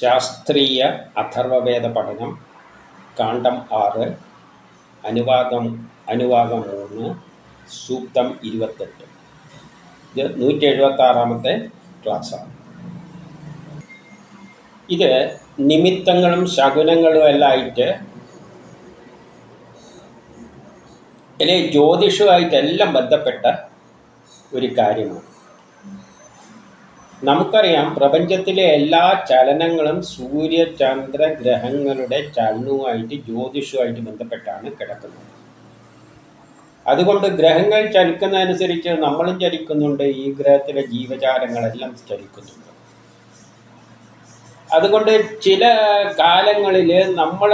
ശാസ്ത്രീയ അഥർവവേദ പഠനം കാണ്ഡം ആറ് അനുവാദം അനുവാദം മൂന്ന് സൂക്തം ഇരുപത്തെട്ട്. ഇത് നൂറ്റി എഴുപത്താറാമത്തെ ക്ലാസ്സാണ്. ഇത് നിമിത്തങ്ങളും ശകുനങ്ങളും എല്ലാം ആയിട്ട് ഇതിലെ ജ്യോതിഷവുമായിട്ടെല്ലാം ബന്ധപ്പെട്ട ഒരു കാര്യമാണ്. നമുക്കറിയാം പ്രപഞ്ചത്തിലെ എല്ലാ ചലനങ്ങളും സൂര്യ ചന്ദ്ര ഗ്രഹങ്ങളുടെ ചലനവുമായിട്ട് ജ്യോതിഷവുമായിട്ട് ബന്ധപ്പെട്ടാണ് കിടക്കുന്നത്. അതുകൊണ്ട് ഗ്രഹങ്ങൾ ചലിക്കുന്നതനുസരിച്ച് നമ്മളും ചലിക്കുന്നുണ്ട് ഈ ഗ്രഹത്തിലെ ജീവജാലങ്ങളെല്ലാം ചലിക്കുന്നുണ്ട്. അതുകൊണ്ട് ചില കാലങ്ങളിൽ നമ്മൾ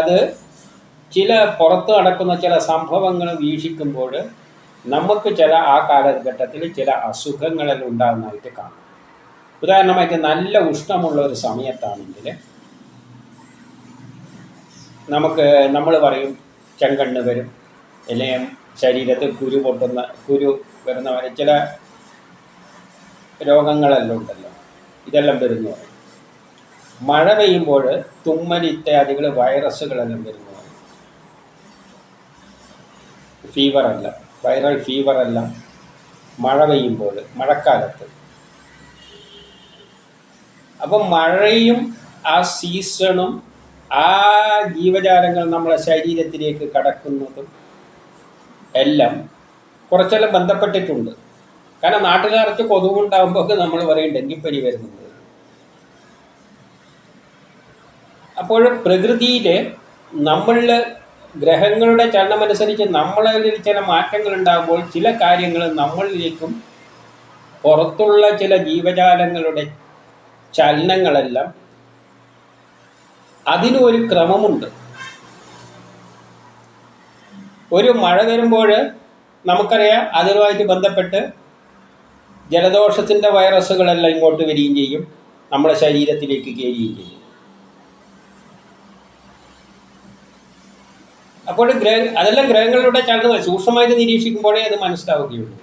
അത് ചില പുറത്ത് നടക്കുന്ന ചില സംഭവങ്ങൾ വീക്ഷിക്കുമ്പോൾ നമുക്ക് ചില ആ കാലഘട്ടത്തിൽ ചില അസുഖങ്ങളെല്ലാം ഉണ്ടാകുന്നതായിട്ട് കാണാം. ഉദാഹരണമായിട്ട് നല്ല ഉഷ്ണമുള്ള ഒരു സമയത്താണെങ്കിൽ നമുക്ക് നമ്മൾ പറയും ചെങ്കണ്ണ് വരും. അല്ലെങ്കിൽ ശരീരത്തിൽ കുരു പൊട്ടുന്ന കുരു വരുന്ന വരെ ചില രോഗങ്ങളെല്ലാം ഉണ്ടല്ലോ. ഇതെല്ലാം വരുന്നു. മഴ പെയ്യുമ്പോൾ തുമ്മൽ ഇത്യാദികൾ വൈറസുകളെല്ലാം വരുന്നു. ഫീവറല്ല വൈറൽ ഫീവറല്ല മഴ പെയ്യുമ്പോൾ മഴക്കാലത്ത് അപ്പം മഴയും ആ സീസണും ആ ജീവജാലങ്ങൾ നമ്മളെ ശരീരത്തിലേക്ക് കടക്കുന്നതും എല്ലാം കുറച്ചെല്ലാം ബന്ധപ്പെട്ടിട്ടുണ്ട്. കാരണം നാട്ടുകാർക്ക് കൊതുകുണ്ടാകുമ്പോൾ നമ്മൾ പറയും ഡെങ്കിപ്പനി വരുന്നുണ്ട്. അപ്പോൾ പ്രകൃതിയിൽ നമ്മളിൽ ഗ്രഹങ്ങളുടെ ചലനമനുസരിച്ച് നമ്മളിൽ ചില മാറ്റങ്ങൾ ഉണ്ടാകുമ്പോൾ ചില കാര്യങ്ങൾ നമ്മളിലേക്കും പുറത്തുള്ള ചില ജീവജാലങ്ങളുടെ ചലനങ്ങളെല്ലാം അതിനും ഒരു ക്രമമുണ്ട്. ഒരു മഴ വരുമ്പോൾ നമുക്കറിയാം അതുമായിട്ട് ബന്ധപ്പെട്ട് ജലദോഷത്തിന്റെ വൈറസുകളെല്ലാം ഇങ്ങോട്ട് വരികയും ചെയ്യും. നമ്മുടെ ശരീരത്തിലേക്ക് കയറുകയും ചെയ്യും. അപ്പോൾ ഗ്രഹ അതെല്ലാം ഗ്രഹങ്ങളുടെ ചലനങ്ങൾ സൂക്ഷ്മമായിട്ട് നിരീക്ഷിക്കുമ്പോഴേ അത് മനസ്സിലാവുകയുള്ളൂ.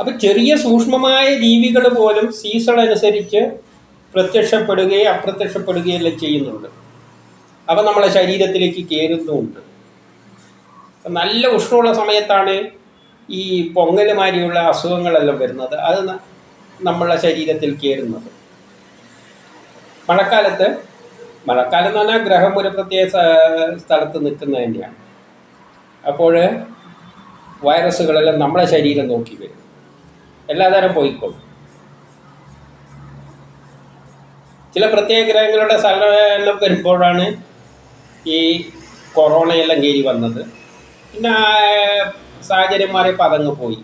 അപ്പം ചെറിയ സൂക്ഷ്മമായ ജീവികൾ പോലും സീസൺ അനുസരിച്ച് പ്രത്യക്ഷപ്പെടുകയും അപ്രത്യക്ഷപ്പെടുകയും എല്ലാം ചെയ്യുന്നുണ്ട്. അവ നമ്മളെ ശരീരത്തിലേക്ക് കയറുന്നുമുണ്ട് നല്ല ഉഷ്ണമുള്ള സമയത്താണ് ഈ പൊങ്ങലുമാരിയുള്ള അസുഖങ്ങളെല്ലാം വരുന്നത്. അത് നമ്മളെ ശരീരത്തിൽ കയറുന്നത്. മഴക്കാലത്ത് മഴക്കാലം എന്ന് പറഞ്ഞാൽ ഗ്രഹം ഒരു പ്രത്യേക സ്ഥലത്ത് നിൽക്കുന്നത് തന്നെയാണ്. അപ്പോൾ വൈറസുകളെല്ലാം നമ്മളെ ശരീരം നോക്കി വരും. എല്ലാതരം പോയിക്കോളും. ചില പ്രത്യേക ഗ്രഹങ്ങളുടെ സ്ഥലമെല്ലാം വരുമ്പോഴാണ് ഈ കൊറോണയെല്ലാം കയറി വന്നത്. പിന്നെ സാഹചര്യം മാറി അതങ്ങ് പോയി.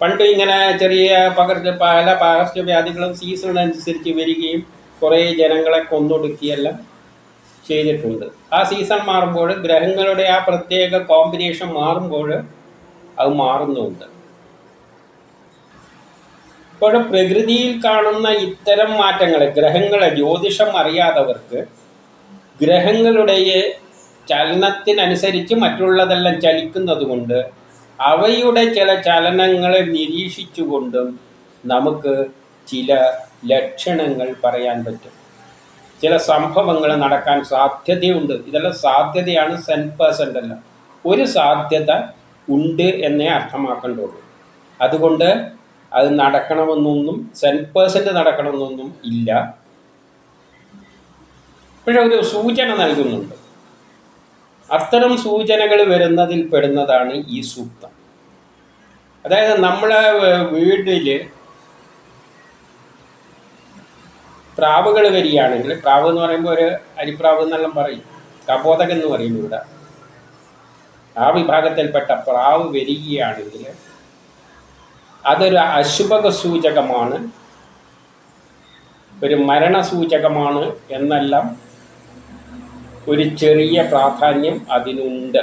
പണ്ട് ഇങ്ങനെ ചെറിയ പകർച്ച പല പകർച്ചവ്യാധികളും സീസണിനനുസരിച്ച് വരികയും കുറേ ജനങ്ങളെ കൊന്നൊടുക്കിയെല്ലാം ചെയ്തിട്ടുണ്ട്. ആ സീസൺ മാറുമ്പോൾ ഗ്രഹങ്ങളുടെ ആ പ്രത്യേക കോമ്പിനേഷൻ മാറുമ്പോൾ അത് മാറുന്നുമുണ്ട് ഇപ്പോൾ പ്രകൃതിയിൽ കാണുന്ന ഇത്തരം മാറ്റങ്ങൾ ഗ്രഹങ്ങളെ ജ്യോതിഷം അറിയാത്തവർക്ക് ഗ്രഹങ്ങളുടെ ചലനത്തിനനുസരിച്ച് മറ്റുള്ളതെല്ലാം ചലിക്കുന്നത് കൊണ്ട് അവയുടെ ചില ചലനങ്ങളെ നിരീക്ഷിച്ചുകൊണ്ടും നമുക്ക് ചില ലക്ഷണങ്ങൾ പറയാൻ പറ്റും. ചില സംഭവങ്ങൾ നടക്കാൻ സാധ്യതയുണ്ട്. ഇതെല്ലാം സാധ്യതയാണ് സെൻ പേഴ്സന്റ് അല്ല ഒരു സാധ്യത ഉണ്ട് എന്നേ അർത്ഥമാക്കേണ്ടുള്ളൂ അതുകൊണ്ട് അത് നടക്കണമെന്നൊന്നും സെൻ പേഴ്സന്റ് നടക്കണമെന്നൊന്നും ഇല്ല. പക്ഷെ ഒരു സൂചന നൽകുന്നുണ്ട്. അത്തരം സൂചനകൾ വരുന്നതിൽ പെടുന്നതാണ് ഈ സൂക്തം. അതായത് നമ്മളെ വീട്ടിൽ പ്രാവുകൾ വരികയാണെങ്കിൽ പ്രാവ് എന്ന് പറയുമ്പോൾ ഒരു അരിപ്രാവ് എന്നെല്ലാം പറയും. കബോധകൻ എന്ന് പറയും ഇവിടെ. ആ വിഭാഗത്തിൽപ്പെട്ട പ്രാവ് വരികയാണെങ്കിൽ അതൊരു അശുഭക സൂചകമാണ് ഒരു മരണ സൂചകമാണ് എന്നെല്ലാം ഒരു ചെറിയ പ്രാധാന്യം അതിനുണ്ട്.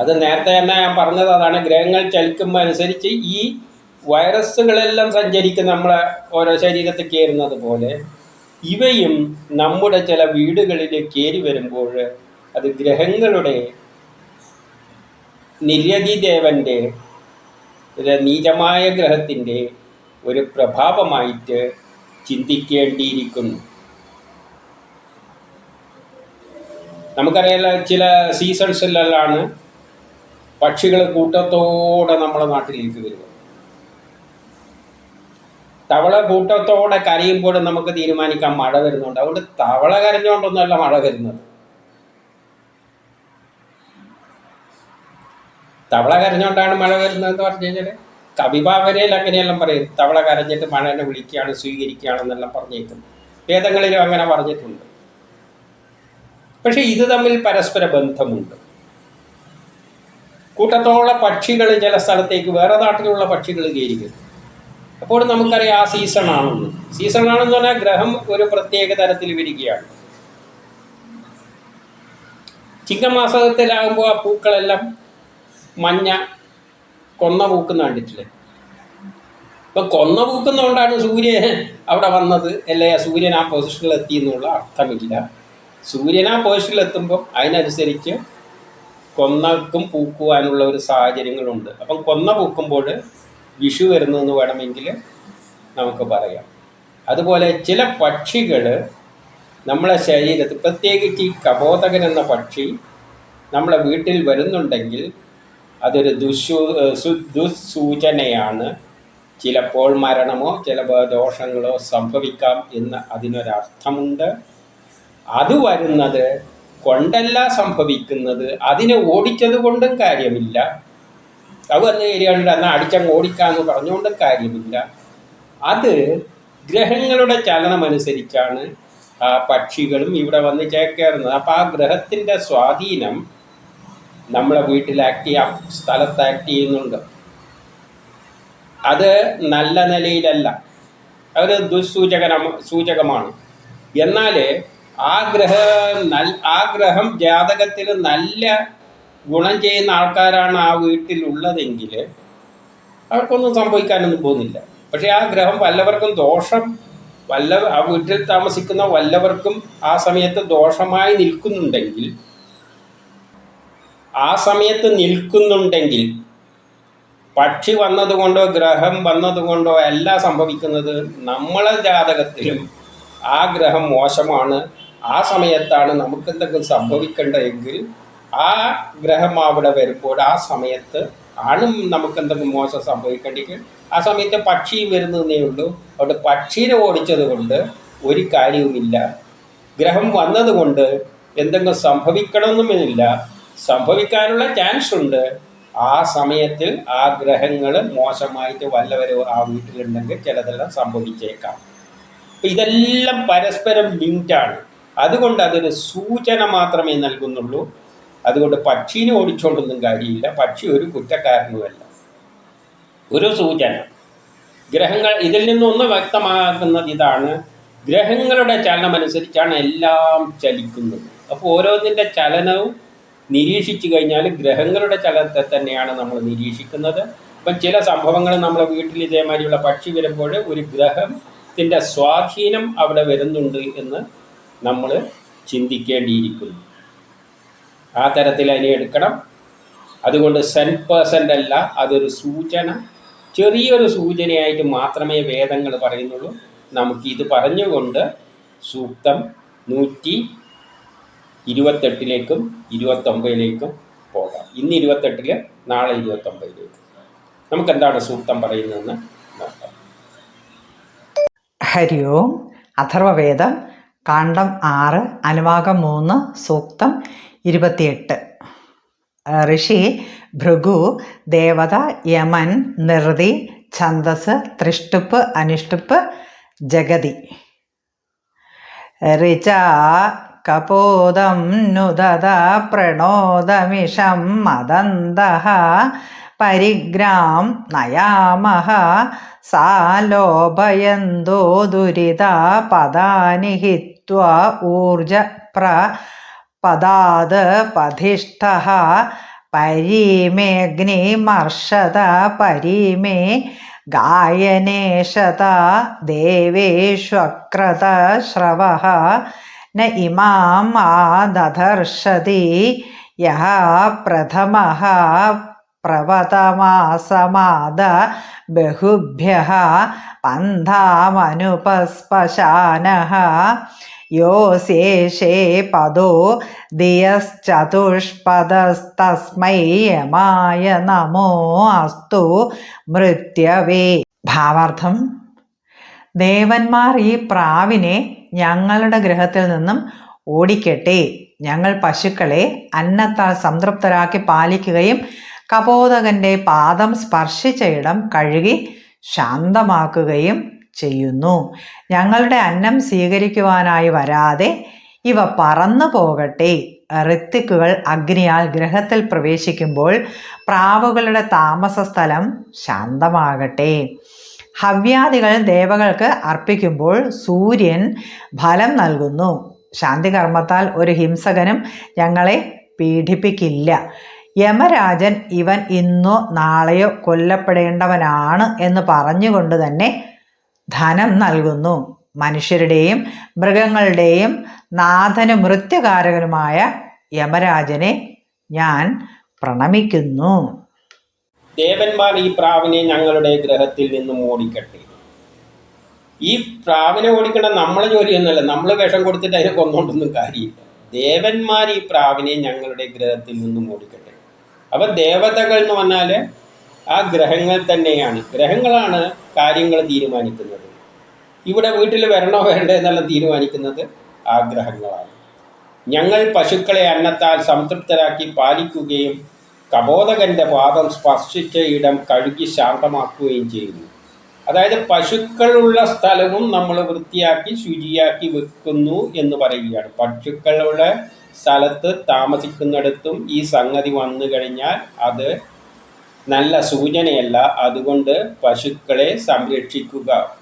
അത് നേരത്തെ തന്നെ ഞാൻ പറഞ്ഞത് അതാണ് ഗ്രഹങ്ങൾ ചലിക്കുമ്പോൾ അനുസരിച്ച് ഈ വൈറസുകളെല്ലാം സഞ്ചരിക്കുന്ന നമ്മളെ ഓരോ ശരീരത്തിൽ കയറുന്നത് പോലെ. ഇവയും നമ്മുടെ ചില വീടുകളിൽ കയറി വരുമ്പോൾ അത് ഗ്രഹങ്ങളുടെ നിര്യതി ദേവന്റെ നീചമായ ഗ്രഹത്തിന്റെ ഒരു പ്രഭാവമായിട്ട് ചിന്തിക്കേണ്ടിയിരിക്കുന്നു. നമുക്കറിയാലോ ചില സീസൺസിലെല്ലാണ് പക്ഷികൾ കൂട്ടത്തോടെ നമ്മുടെ നാട്ടിലേക്ക് വരിക. തവള കൂട്ടത്തോടെ കരയുമ്പോൾ നമുക്ക് തീരുമാനിക്കാം മഴ വരുന്നുണ്ട്. അതുകൊണ്ട് തവള കരഞ്ഞുകൊണ്ടൊന്നുമല്ല മഴ വരുന്നത്. തവള കരഞ്ഞുകൊണ്ടാണ് മഴ വരുന്നതെന്ന് പറഞ്ഞു കഴിഞ്ഞാൽ കവിഭാവനയിൽ അങ്ങനെയെല്ലാം പറയും തവള കരഞ്ഞിട്ട് മഴനെ വിളിക്കുകയാണ് സ്വീകരിക്കുകയാണെന്നെല്ലാം പറഞ്ഞേക്കുന്നു. വേദങ്ങളിലും അങ്ങനെ പറഞ്ഞിട്ടുണ്ട്. പക്ഷെ ഇത് തമ്മിൽ പരസ്പര ബന്ധമുണ്ട്. കൂട്ടത്തോളം പക്ഷികൾ ചില സ്ഥലത്തേക്ക് വേറെ നാട്ടിലുള്ള പക്ഷികൾ കയറിക്കുന്നു അപ്പോൾ നമുക്കറിയാം ആ സീസൺ ആണെന്ന് പറഞ്ഞാൽ ഗ്രഹം ഒരു പ്രത്യേക തരത്തിൽ വരികയാണ്. ചിങ്ങമാസത്തിലാകുമ്പോൾ ആ പൂക്കളെല്ലാം മഞ്ഞ കൊന്ന പൂക്കുന്ന കണ്ടിട്ടില്ലേ? ഇപ്പൊ കൊന്ന പൂക്കുന്നതുകൊണ്ടാണ് സൂര്യൻ അവിടെ വന്നത്. അല്ലെ? സൂര്യൻ ആ പൊസിഷനിൽ എത്തി എന്നുള്ള അർത്ഥമില്ല. സൂര്യൻ ആ പൊസിഷനിൽ എത്തുമ്പോൾ അതിനനുസരിച്ച് കൊന്നക്കും പൂക്കുവാനുള്ള ഒരു സാഹചര്യങ്ങളുണ്ട്. അപ്പം കൊന്ന പൂക്കുമ്പോൾ വിഷു വരുന്നതെന്ന് വേണമെങ്കിൽ നമുക്ക് പറയാം. അതുപോലെ ചില പക്ഷികൾ നമ്മളെ ശരീരത്തിൽ പ്രത്യേകിച്ച് ഈ കബോധകൻ എന്ന പക്ഷി നമ്മളെ വീട്ടിൽ വരുന്നുണ്ടെങ്കിൽ അതൊരു ദുശൂ ദുസൂചനയാണ്. ചിലപ്പോൾ മരണമോ ചില ദോഷങ്ങളോ സംഭവിക്കാം എന്ന് അതിനൊരർത്ഥമുണ്ട്. അത് വരുന്നത് കൊണ്ടല്ല സംഭവിക്കുന്നത് അതിനെ ഓടിച്ചത് കൊണ്ടും കാര്യമില്ല. അത് വന്ന് ഏരിയകളുടെ എന്നാൽ അടിച്ചങ്ങ് ഓടിക്കാമെന്ന് പറഞ്ഞുകൊണ്ടും കാര്യമില്ല. അത് ഗ്രഹങ്ങളുടെ ചലനമനുസരിച്ചാണ് ആ പക്ഷികളും ഇവിടെ വന്ന് ചേക്കേറുന്നത്. അപ്പോൾ ആ ഗ്രഹത്തിന്റെ സ്വാധീനം നമ്മളെ വീട്ടിൽ ആക്ട് ചെയ്യാം സ്ഥലത്ത് ആക്ട് ചെയ്യുന്നുണ്ട്. അത് നല്ല നിലയിലല്ല. ഒരു ദുസ്സൂചകന സൂചകമാണ്. എന്നാൽ ആ ഗ്രഹ ആ ഗ്രഹം ജാതകത്തിൽ നല്ല ഗുണം ചെയ്യുന്ന ആൾക്കാരാണ് ആ വീട്ടിലുള്ളതെങ്കിൽ അവർക്കൊന്നും സംഭവിക്കാനൊന്നും പോകുന്നില്ല. പക്ഷേ ആ ഗ്രഹം വല്ലവർക്കും ദോഷം വല്ല ആ വീട്ടിൽ താമസിക്കുന്ന വല്ലവർക്കും ആ സമയത്ത് ദോഷമായി നിൽക്കുന്നുണ്ടെങ്കിൽ ആ സമയത്ത് നിൽക്കുന്നുണ്ടെങ്കിൽ പക്ഷി വന്നതുകൊണ്ടോ ഗ്രഹം വന്നതുകൊണ്ടോ അല്ല സംഭവിക്കുന്നത് നമ്മളെ ജാതകത്തിലും ആ ഗ്രഹം മോശമാണ്. ആ സമയത്താണ് നമുക്ക് എന്തെങ്കിലും സംഭവിക്കേണ്ടതെങ്കിൽ ആ ഗ്രഹം അവിടെ വരുമ്പോൾ ആ സമയത്ത് ആണ് നമുക്ക് എന്തെങ്കിലും മോശം സംഭവിക്കേണ്ടെങ്കിൽ ആ സമയത്ത് പക്ഷിയും വരുന്നതേ ഉള്ളൂ. അവിടെ പക്ഷീനെ ഓടിച്ചത് കൊണ്ട് ഒരു കാര്യവുമില്ല. ഗ്രഹം വന്നതുകൊണ്ട് എന്തെങ്കിലും സംഭവിക്കണമെന്നുമില്ല. സംഭവിക്കാനുള്ള ചാൻസ് ഉണ്ട്. ആ സമയത്തിൽ ആ ഗ്രഹങ്ങൾ മോശമായിട്ട് വല്ലവരും ആ വീട്ടിലുണ്ടെങ്കിൽ ചിലതെല്ലാം സംഭവിച്ചേക്കാം. അപ്പം ഇതെല്ലാം പരസ്പരം ലിങ്ക്ഡാണ് അതുകൊണ്ട് അതൊരു സൂചന മാത്രമേ നൽകുന്നുള്ളൂ. അതുകൊണ്ട് പക്ഷീനെ ഓടിച്ചുകൊണ്ടൊന്നും കാര്യമില്ല. പക്ഷി ഒരു കുറ്റക്കാരനുമല്ല. ഒരു സൂചന. ഗ്രഹങ്ങൾ ഇതിൽ നിന്നൊന്ന് വ്യക്തമാക്കുന്നത് ഇതാണ്. ഗ്രഹങ്ങളുടെ ചലനമനുസരിച്ചാണ് എല്ലാം ചലിക്കുന്നത്. അപ്പോൾ ഓരോന്നിന്റെ ചലനവും നിരീക്ഷിച്ചു കഴിഞ്ഞാൽ ഗ്രഹങ്ങളുടെ ചലനത്തെ തന്നെയാണ് നമ്മൾ നിരീക്ഷിക്കുന്നത്. അപ്പം ചില സംഭവങ്ങൾ നമ്മളെ വീട്ടിൽ ഇതേമാതിരിയുള്ള പക്ഷി വരുമ്പോൾ ഒരു ഗ്രഹത്തിന്റെ സ്വാധീനം അവിടെ വരുന്നുണ്ട് എന്ന് നമ്മൾ ചിന്തിക്കേണ്ടിയിരിക്കുന്നു. ആ തരത്തിൽ അതിനെ എടുക്കണം. അതുകൊണ്ട് സെൻ പേഴ്സന്റ് അല്ല അതൊരു സൂചന. ചെറിയൊരു സൂചനയായിട്ട് മാത്രമേ വേദങ്ങൾ പറയുന്നുള്ളൂ. നമുക്ക് ഇത് പറഞ്ഞുകൊണ്ട് സൂക്തം നൂറ്റി ഇരുപത്തെട്ടിലേക്കും ഇരുപത്തൊമ്പതിലേക്കും പോകാം. ഇന്ന് ഇരുപത്തെട്ടിൽ നാളെ ഇരുപത്തൊമ്പതിലേക്ക്. നമുക്ക് എന്താണ് സൂക്തം പറയുന്നതെന്ന് നോക്കാം. ഹരി ഓം. അഥർവവേദം കാണ്ഡം ആറ് അനുവാകം മൂന്ന് സൂക്തം ഇരുപത്തിയെട്ട്. ഋഷി ഭൃഗു ദേവത യമൻ നിർതി ഛന്ദസ് തൃഷ്ടുപ്പ് അനുഷ്ടുപ്പ് ജഗതി. ഋച കപോദം നുദത പ്രണോദമിഷം മദന്തഃ പരിഗ്രാം നയാമഹ സാ ലോഭയന്തോ ദുരിത പദാനി ഹിത്വാ ഊർജ പ്ര പദാത് പധിഷ്ഠ പരീമേഗ്നിമർഷത പരീമേ ഗായനേശത ദേവേഷ്വക്രത ശ്രവ ന ഇമാം ആദധർഷതി യഹ പ്രഥമഃ പ്രവതമാസമാദ ബഹുഭ്യ പന്ഥാമനുപസ്പശാന യോശേഷേ പദോ ദിയശ്ചതുഷ്പദസ്തസ്മൈ യമായ നമോ അസ്തു മൃത്യവേ. ഭാവാർത്ഥം ദേവന്മാർ ഈ പ്രാവിനെ ഞങ്ങളുടെ ഗ്രഹത്തിൽ നിന്നും ഓടിക്കട്ടെ. ഞങ്ങൾ പശുക്കളെ അന്നത്താൽ സംതൃപ്തരാക്കി പാലിക്കുകയും കപോതകന്റെ പാദം സ്പർശിച്ച ഇടം കഴുകി ശാന്തമാക്കുകയും ചെയ്യുന്നു. ഞങ്ങളുടെ അന്നം സ്വീകരിക്കുവാനായി വരാതെ ഇവ പറന്നു പോകട്ടെ. ഋത്തിക്കുകൾ അഗ്നിയാൽ ഗ്രഹത്തിൽ പ്രവേശിക്കുമ്പോൾ പ്രാവുകളുടെ താമസ സ്ഥലം ശാന്തമാകട്ടെ. ഹവ്യാദികൾ ദേവകൾക്ക് അർപ്പിക്കുമ്പോൾ സൂര്യൻ ഫലം നൽകുന്നു. ശാന്തികർമ്മത്താൽ ഒരു ഹിംസകനും ഞങ്ങളെ പീഡിപ്പിക്കില്ല. യമരാജൻ ഇവൻ ഇന്നോ നാളെയോ കൊല്ലപ്പെടേണ്ടവനാണ് എന്ന് പറഞ്ഞുകൊണ്ട് തന്നെ ധനം നൽകുന്നു. മനുഷ്യരുടെയും മൃഗങ്ങളുടെയും നാഥനും മൃത്യുകാരകനുമായ യമരാജനെ ഞാൻ പ്രണമിക്കുന്നു. ദേവന്മാർ ഈ പ്രാവിനെ ഞങ്ങളുടെ ഗ്രഹത്തിൽ നിന്നും ഓടിക്കട്ടെ. ഈ പ്രാവിനെ ഓടിക്കണ നമ്മളെ ജോലിയൊന്നുമല്ല. നമ്മൾ വിഷം കൊടുത്തിട്ട് അതിനെ കൊന്നുകൊണ്ടൊന്നും കാര്യമില്ല. ദേവന്മാർ ഈ പ്രാവിനെ ഞങ്ങളുടെ ഗ്രഹത്തിൽ നിന്നും ഓടിക്കട്ടെ. അപ്പം ദേവതകൾ എന്ന് പറഞ്ഞാൽ ആ ഗ്രഹങ്ങൾ തന്നെയാണ്. ഗ്രഹങ്ങളാണ് കാര്യങ്ങൾ തീരുമാനിക്കുന്നത്. ഇവിടെ വീട്ടിൽ വരണോ വേണ്ടേ എന്നെല്ലാം തീരുമാനിക്കുന്നത് ആ ഗ്രഹങ്ങളാണ്. ഞങ്ങൾ പശുക്കളെ അന്നത്താൽ സംതൃപ്തരാക്കി പാലിക്കുകയും കബോധകന്റെ പാദം സ്പർശിച്ച ഇടം കഴുകി ശാന്തമാക്കുകയും ചെയ്യുന്നു. അതായത് പശുക്കളുള്ള സ്ഥലവും നമ്മൾ വൃത്തിയാക്കി ശുചിയാക്കി വെക്കുന്നു എന്ന് പറയുകയാണ്. പശുക്കളുള്ള സ്ഥലത്ത് താമസിക്കുന്നിടത്തും ഈ സംഗതി വന്നു കഴിഞ്ഞാൽ അത് നല്ല സൂചനയല്ല. അതുകൊണ്ട് പശുക്കളെ സംരക്ഷിക്കുക.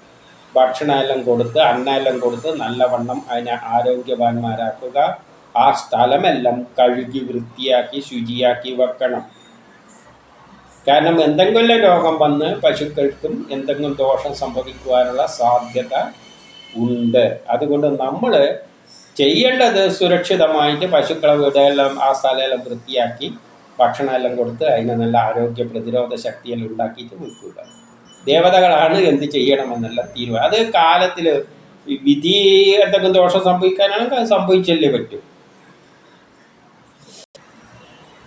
ഭക്ഷണമെല്ലാം കൊടുത്ത് അന്നെല്ലാം കൊടുത്ത് നല്ലവണ്ണം അതിനെ ആരോഗ്യവാന്മാരാക്കുക. ആ സ്ഥലമെല്ലാം കഴുകി വൃത്തിയാക്കി ശുചിയാക്കി വെക്കണം. കാരണം എന്തെങ്കിലും രോഗം വന്ന് പശുക്കൾക്കും എന്തെങ്കിലും ദോഷം സംഭവിക്കുവാനുള്ള സാധ്യത ഉണ്ട്. അതുകൊണ്ട് നമ്മൾ ചെയ്യേണ്ടത് സുരക്ഷിതമായിട്ട് പശുക്കളെ വീടെല്ലാം ആ സ്ഥലമെല്ലാം വൃത്തിയാക്കി ഭക്ഷണമെല്ലാം കൊടുത്ത് അതിനെ നല്ല ആരോഗ്യ പ്രതിരോധ ശക്തിയെല്ലാം ഉണ്ടാക്കിയിട്ട് വിൽക്കുക ദേവതകളാണ് എന്ത് ചെയ്യണമെന്നെല്ലാം തീരുമാനം. അത് കാലത്തിൽ വിധി എന്തെങ്കിലും ദോഷം സംഭവിക്കാനാണെങ്കിൽ അത് സംഭവിച്ചല്ലേ പറ്റൂ.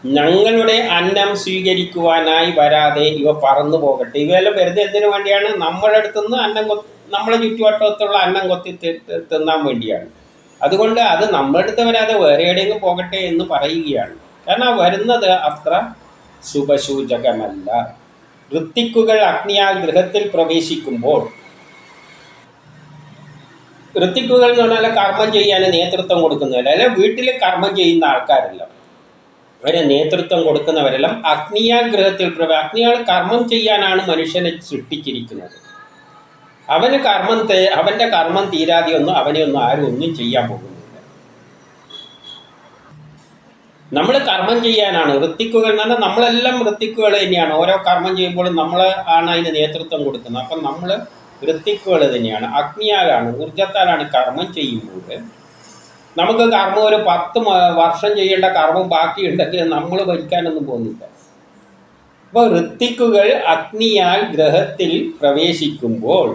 ഞങ്ങളുടെ അന്നം സ്വീകരിക്കുവാനായി വരാതെ ഇവ പറന്നു പോകട്ടെ. ഇവയെല്ലാം വെറുതെ എന്തിനു വേണ്ടിയാണ്? നമ്മുടെ അടുത്തുനിന്ന് അന്നം നമ്മളെ ചുറ്റുവട്ടത്തുള്ള അന്നം കൊത്തി തിന്നാൻ വേണ്ടിയാണ്. അതുകൊണ്ട് അത് നമ്മുടെ അടുത്ത് വരാതെ വേറെ എവിടെയെങ്കിലും പോകട്ടെ എന്ന് പറയുകയാണ്. കാരണം വരുന്നത് അത്ര ശുഭസൂചകമല്ല. ഋത്തിക്കുകൾ അഗ്നിയാൽ ഗൃഹത്തിൽ പ്രവേശിക്കുമ്പോൾ ഋത്തിക്കുകൾ എന്ന് പറഞ്ഞാൽ കർമ്മം ചെയ്യാൻ നേതൃത്വം കൊടുക്കുന്നവരല്ല വീട്ടിൽ കർമ്മം ചെയ്യുന്ന ആൾക്കാരല്ല. അവരെ നേതൃത്വം കൊടുക്കുന്നവരെല്ലാം അഗ്നിയാൽ ഗ്രഹത്തിൽ പ്രവേ അഗ്നിയാൽ കർമ്മം ചെയ്യാനാണ് മനുഷ്യനെ സൃഷ്ടിച്ചിരിക്കുന്നത്. അവന് കർമ്മം അവന്റെ കർമ്മം തീരാതെ ഒന്നും അവനെ ഒന്നും ആരും ഒന്നും ചെയ്യാൻ പോകുന്നില്ല. നമ്മൾ കർമ്മം ചെയ്യാനാണ്. വൃത്തിക്കുകൾ എന്ന് പറഞ്ഞാൽ നമ്മളെല്ലാം വൃത്തിക്കുകൾ തന്നെയാണ്. ഓരോ കർമ്മം ചെയ്യുമ്പോഴും നമ്മൾ ആണ് അതിന് നേതൃത്വം കൊടുക്കുന്നത്. അപ്പം നമ്മൾ വൃത്തിക്കുകൾ തന്നെയാണ്. അഗ്നിയാലാണ് ഊർജത്താലാണ് കർമ്മം ചെയ്യുമ്പോൾ നമുക്ക് കർമ്മം ഒരു പത്ത് വർഷം ചെയ്യേണ്ട കർമ്മം ബാക്കിയുണ്ടെങ്കിൽ നമ്മൾ ഭരിക്കാനൊന്നും പോകുന്നില്ല. അപ്പോൾ ഋത്തിക്കുകൾ അഗ്നിയാൽ ഗ്രഹത്തിൽ പ്രവേശിക്കുമ്പോൾ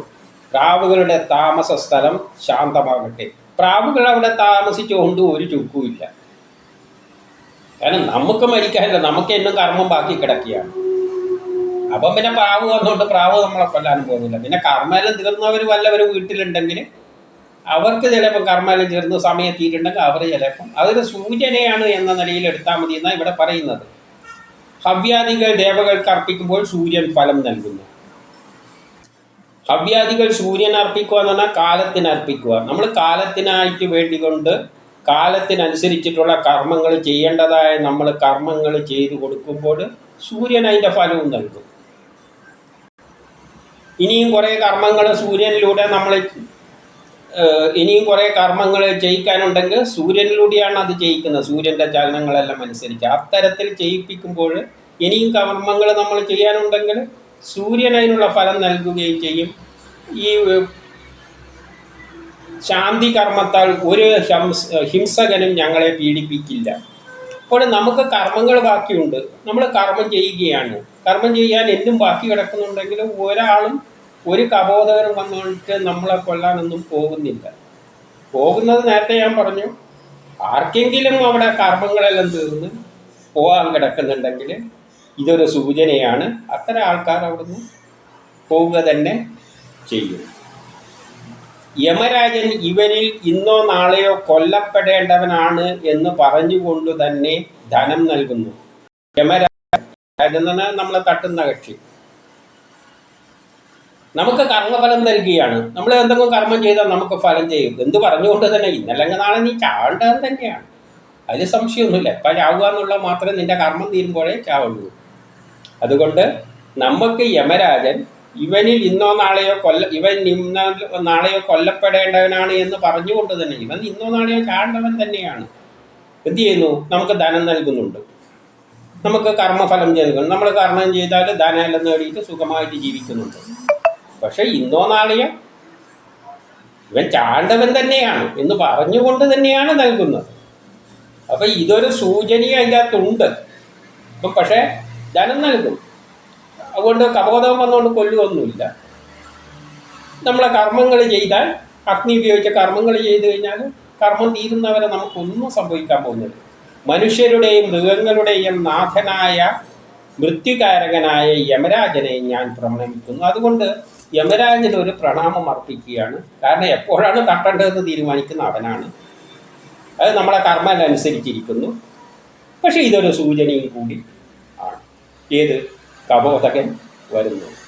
പ്രാവുകളുടെ താമസ സ്ഥലം ശാന്തമാകട്ടെ. പ്രാവുകൾ അവിടെ താമസിച്ചുകൊണ്ട് ഒരു ചുക്കുമില്ല കാരണം നമുക്ക് മരിക്കാനില്ല നമുക്ക് എന്നും കർമ്മം ബാക്കി കിടക്കുകയാണ്. അപ്പം പിന്നെ പ്രാവ് വന്നുകൊണ്ട് പ്രാവ് നമ്മളെ കൊല്ലാനും പോകുന്നില്ല. പിന്നെ കർമ്മമെല്ലാം തീർന്നവർ വല്ലവരും വീട്ടിലുണ്ടെങ്കിൽ അവർക്ക് ചിലപ്പോൾ കർമ്മമെല്ലാം തീർന്ന് സമയത്തിയിട്ടുണ്ടെങ്കിൽ അവർ ചിലപ്പം അതൊരു സൂചനയാണ് എന്ന നിലയിൽ എടുത്താൽ മതി എന്നാണ് ഇവിടെ പറയുന്നത്. ഹവ്യാദികൾ ദേവകൾക്ക് അർപ്പിക്കുമ്പോൾ സൂര്യൻ ഫലം നൽകുന്നു. ഹവ്യാദികൾ സൂര്യൻ അർപ്പിക്കുക എന്ന് പറഞ്ഞാൽ കാലത്തിന് അർപ്പിക്കുക. നമ്മൾ കാലത്തിനായിട്ട് വേണ്ടിക്കൊണ്ട് കാലത്തിനനുസരിച്ചിട്ടുള്ള കർമ്മങ്ങൾ ചെയ്യേണ്ടതായ നമ്മൾ കർമ്മങ്ങൾ ചെയ്തു കൊടുക്കുമ്പോൾ സൂര്യൻ അതിന്റെ ഫലവും നൽകും. ഇനിയും കുറേ കർമ്മങ്ങൾ സൂര്യനിലൂടെ നമ്മൾ ഇനിയും കുറേ കർമ്മങ്ങൾ ചെയ്യിക്കാനുണ്ടെങ്കിൽ സൂര്യനിലൂടെയാണ് അത് ചെയ്യിക്കുന്നത് സൂര്യന്റെ ചലനങ്ങളെല്ലാം അനുസരിച്ച്. അത്തരത്തിൽ ചെയ്യിപ്പിക്കുമ്പോൾ ഇനിയും കർമ്മങ്ങൾ നമ്മൾ ചെയ്യാനുണ്ടെങ്കിൽ സൂര്യൻ അതിനുള്ള ഫലം നൽകുകയും ചെയ്യും. ഈ ശാന്തി കർമ്മത്താൽ ഒരു ഹംസ ഹിംസകനും ഞങ്ങളെ പീഡിപ്പിക്കില്ല. അപ്പോൾ നമുക്ക് കർമ്മങ്ങൾ ബാക്കിയുണ്ട്. നമ്മൾ കർമ്മം ചെയ്യുകയാണ്. കർമ്മം ചെയ്യാൻ എന്നും ബാക്കി കിടക്കുന്നുണ്ടെങ്കിലും ഒരാളും ഒരു കബോധകരും വന്നിട്ട് നമ്മളെ കൊല്ലാനൊന്നും പോകുന്നില്ല. പോകുന്നത് നേരത്തെ ഞാൻ പറഞ്ഞു ആർക്കെങ്കിലും അവിടെ കർമ്മങ്ങളെല്ലാം തീർന്ന് പോകാൻ കിടക്കുന്നുണ്ടെങ്കിൽ ഇതൊരു സൂചനയാണ്. അത്തരം ആൾക്കാർ അവിടുന്ന് പോവുക തന്നെ ചെയ്യും. യമരാജൻ ഇവരിൽ ഇന്നോ നാളെയോ കൊല്ലപ്പെടേണ്ടവനാണ് എന്ന് പറഞ്ഞുകൊണ്ട് തന്നെ ധനം നൽകുന്നു. യമരാജൻ നമ്മളെ തട്ടുന്ന കക്ഷി. നമുക്ക് കർമ്മഫലം നൽകുകയാണ് നമ്മൾ എന്തെങ്കിലും കർമ്മം ചെയ്താൽ നമുക്ക് ഫലം ചെയ്യും. എന്ത് പറഞ്ഞുകൊണ്ട് തന്നെ ഇന്നല്ലെങ്കിൽ നാളെ നീ ചാവേണ്ടത് തന്നെയാണ്. അതിൽ സംശയമൊന്നുമില്ല. എപ്പോൾ ചാവുക എന്നുള്ള മാത്രമേ നിന്റെ കർമ്മം തീരുമ്പോഴേ ചാവുള്ളൂ. അതുകൊണ്ട് നമുക്ക് യമരാജൻ ഇവനിൽ ഇന്നോ നാളെയോ കൊല്ല ഇവൻ ഇന്നോ നാളെയോ കൊല്ലപ്പെടേണ്ടവനാണ് എന്ന് പറഞ്ഞുകൊണ്ട് തന്നെ ഇവൻ ഇന്നോ നാളെയോ ചാണ്ടവൻ തന്നെയാണ്. എന്ത് ചെയ്യുന്നു? നമുക്ക് ധനം നൽകുന്നുണ്ട്. നമുക്ക് കർമ്മഫലം നൽകുന്നു. നമ്മൾ കർമ്മം ചെയ്താൽ ധനമെല്ലാം നേടിയിട്ട് സുഖമായിട്ട് ജീവിക്കുന്നുണ്ട്. പക്ഷെ ഇന്നോ നാളെയോ ഇവൻ ചാണ്ടവൻ തന്നെയാണ് എന്ന് പറഞ്ഞുകൊണ്ട് തന്നെയാണ് നൽകുന്നത്. അപ്പം ഇതൊരു സൂചനയും അതിന്റെ അകത്തുണ്ട് പക്ഷെ പക്ഷേ ധനം നൽകും. അതുകൊണ്ട് കപോതം വന്നുകൊണ്ട് കൊല്ലുകയൊന്നുമില്ല നമ്മളെ കർമ്മങ്ങൾ ചെയ്താൽ അഗ്നി ഉപയോഗിച്ച കർമ്മങ്ങൾ ചെയ്തു കഴിഞ്ഞാൽ കർമ്മം തീരുന്നവരെ നമുക്കൊന്നും സംഭവിക്കാൻ പോകുന്നില്ല. മനുഷ്യരുടെയും മൃഗങ്ങളുടെയും നാഥനായ മൃത്യുകാരകനായ യമരാജനെ ഞാൻ പ്രണമിക്കുന്നു അതുകൊണ്ട് യമരാജന് ഒരു പ്രണാമം അർപ്പിക്കുകയാണ്. കാരണം എപ്പോഴാണ് തട്ടേണ്ടതെന്ന് തീരുമാനിക്കുന്ന അവനാണ്. അത് നമ്മളെ കർമ്മം അനുസരിച്ചിരിക്കുന്നു പക്ഷേ ഇതൊരു സൂചനയും കൂടി ആണ്. ഏത് കബോധകൻ വരുന്നു?